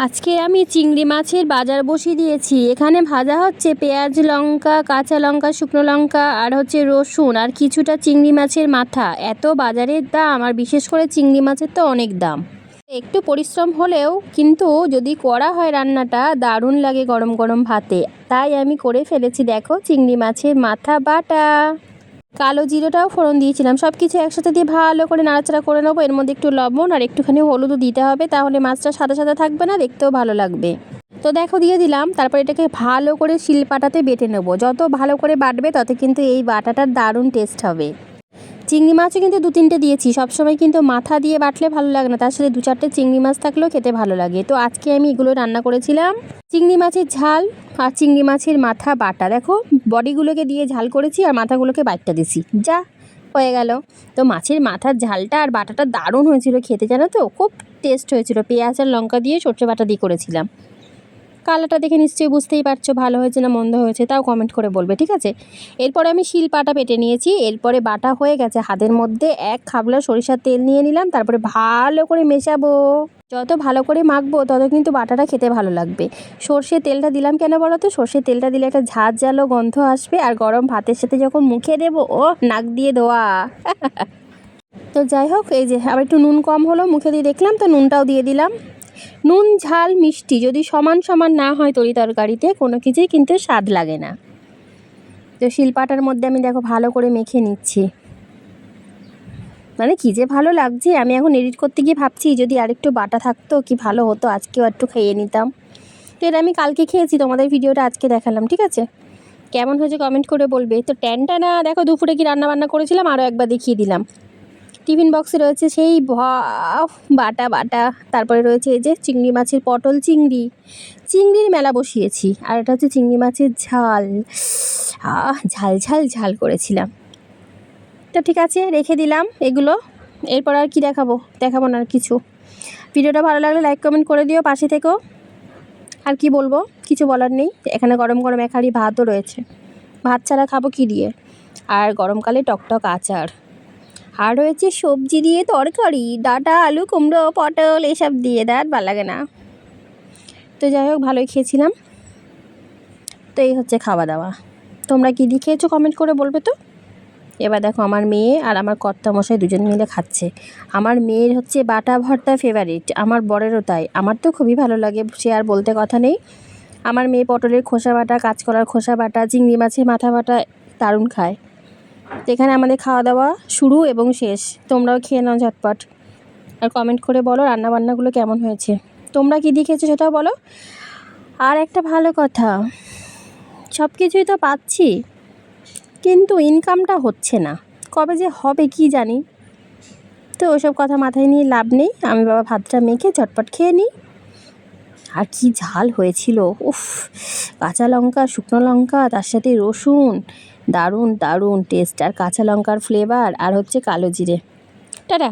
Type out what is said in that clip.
আজকে আমি চিংড়ি মাছের বাজার বসিয়ে দিয়েছি। এখানে ভাজা হচ্ছে পেঁয়াজ লঙ্কা, কাঁচা লঙ্কা, শুকনো লঙ্কা আর হচ্ছে রসুন আর কিছুটা চিংড়ি মাছের মাথা। এত বাজারের দাম আর বিশেষ করে চিংড়ি মাছের তো অনেক দাম। একটু পরিশ্রম হলেও কিন্তু যদি করা হয় রান্নাটা, দারুণ লাগে গরম গরম ভাতে। তাই আমি করে ফেলেছি, দেখো চিংড়ি মাছের মাথা বাটা। কালো জিরোটাও ফোড়ন দিয়েছিলাম। সব কিছু একসাথে দিয়ে ভালো করে নাড়াচাড়া করে নেব। এর মধ্যে একটু লবণ আর একটুখানি হলুদও দিতে হবে। তাহলে মাছটা সাদা সাদা থাকবে না, দেখতেও ভালো লাগবে। তো দেখো, দিয়ে দিলাম। তারপর এটাকে ভালো করে শিলপাটাতে বেটে নেব। যত ভালো করে বাটবে, তত কিন্তু এই বাটাটার দারুণ টেস্ট হবে। চিংড়ি মাছও কিন্তু দু তিনটে দিয়েছি। সবসময় কিন্তু মাথা দিয়ে বাটলে ভালো লাগে না। তার সাথে দু চারটে চিংড়ি মাছ থাকলেও খেতে ভালো লাগে। তো আজকে আমি এগুলো রান্না করেছিলাম। চিংড়ি মাছের ঝাল আর চিংড়ি মাছের মাথা বাটা। দেখো, বডিগুলোকে দিয়ে ঝাল করেছি আর মাথাগুলোকে বাইটটা দিছি যা, হয়ে গেল। তো মাছের মাথার ঝালটা আর বাটাটা দারুণ হয়েছিল খেতে, জানো তো? খুব টেস্ট হয়েছিল। পেঁয়াজ আর লঙ্কা দিয়ে সর্ষে বাটা দিয়ে করেছিলাম। কালারটা দেখে নিশ্চয়ই বুঝতেই পারছ, ভালো হয়েছে না মন্দ হয়েছে, তাও কমেন্ট করে বলবে, ঠিক আছে? এরপরে আমি শিল পাটা পেটে নিয়েছি, এরপরে বাটা হয়ে গেছে হাতের মধ্যে, এক খাবলা সরিষার তেল নিয়ে নিলাম, তারপরে ভালো করে মেশাবো। যত ভালো করে মাখবো, তত কিন্তু বাটাটা খেতে ভালো লাগবে। সর্ষে তেলটা দিলাম কেন বলো তো? সর্ষে তেলটা দিলে একটা ঝাঁঝ ঝালো গন্ধ আসবে, আর গরম ভাতের সাথে যখন মুখে দেবো ও নাক দিয়ে ধোয়া তো যাই হোক, এই যে, আবার একটু নুন কম হলো, মুখে দিয়ে দেখলাম, তো নুনটাও দিয়ে দিলাম। নুন, ঝাল, মিষ্টি যদি সমান সমান না হয় তরি তরকারিতে, কোনো কিছুই কিন্তু স্বাদ লাগে না। তো শিলপাটার মধ্যে আমি দেখো ভালো করে মেখে নিচ্ছি। মানে কী যে ভালো লাগছে, আমি এখন এডিট করতে গিয়ে ভাবছি যদি আরেকটু বাটা থাকতো, কি ভালো হতো, আজকেও একটু খেয়ে নিতাম। তো এটা আমি কালকে খেয়েছি, তোমাদের ভিডিওটা আজকে দেখালাম, ঠিক আছে? কেমন হয়েছে কমেন্ট করে বলবে। তো ট্যানটা না দেখো দুপুরে কি রান্না বান্না করেছিলাম আরও একবার দেখিয়ে দিলাম। টিফিন বক্সে রয়েছে সেই বাটা বাটা। তারপরে রয়েছে এই যে চিংড়ি মাছের পটল চিংড়ি। চিংড়ির মেলা বসিয়েছি। আর এটা হচ্ছে চিংড়ি মাছের ঝাল। আহ, ঝাল ঝাল ঝাল করেছিলাম। তো ঠিক আছে, রেখে দিলাম এগুলো। এরপর আর কি দেখাবো? দেখাবো না আর কিছু। ভিডিওটা ভালো লাগলে লাইক, কমেন্ট করে দিও পাশে থেকেও আর কি বলব? কিছু বলার নেই। এখানে গরম গরম এক হাঁড়ি ভাতও রয়েছে। ভাত ছাড়া খাব কি দিয়ে? আর গরমকালে টকটক আচার। আর রয়েছে সবজি দিয়ে তরকারি, ডাটা, আলু, কুমড়ো, পটল, এসব দিয়ে দেয় ভালো লাগে না। তো যাই হোক, ভালোই খেয়েছিলাম। তো এই হচ্ছে খাওয়া দাওয়া। তোমরা কী দিয়ে খেয়েছো কমেন্ট করে বলবে তো? এবার দেখো, আমার মেয়ে আর আমার কর্তা মশাই দুজন মিলে খাচ্ছে। আমার মেয়ের হচ্ছে বাটা ভর্তা ফেভারিট আমার বরেরও তাই। আমার তো খুবই ভালো লাগে, সে আর বলতে কথা নেই। আমার মেয়ে পটলের খোসা বাটা, কাঁচকলার খোসা বাটা, চিংড়ি মাছের মাথা বাটা, দারুণ খায়। এখানে আমাদের খাওয়া দাওয়া শুরু এবং শেষ। তোমরাও খেয়ে নাও ঝটপট। আর কমেন্ট করে বলো রান্নাবান্নাগুলো কেমন হয়েছে। তোমরা কী দিয়ে খেয়েছো সেটাও বলো। আর একটা ভালো কথা সব কিছুই তো পাচ্ছি, কিন্তু ইনকামটা হচ্ছে না। কবে যে হবে কি জানি। তো ওসব কথা মাথায় নিয়ে লাভ নেই। আমি বাবা ভাতটা মেখে ঝটপট খেয়ে নিই। আর কি ঝাল হয়েছিল। উফ, কাঁচা লঙ্কা, শুকনো লঙ্কা, তার সাথে রসুন। দারুণ দারুণ টেস্ট আর কাঁচা লঙ্কার ফ্লেভার আর হচ্ছে কালো জিরে। টাটা।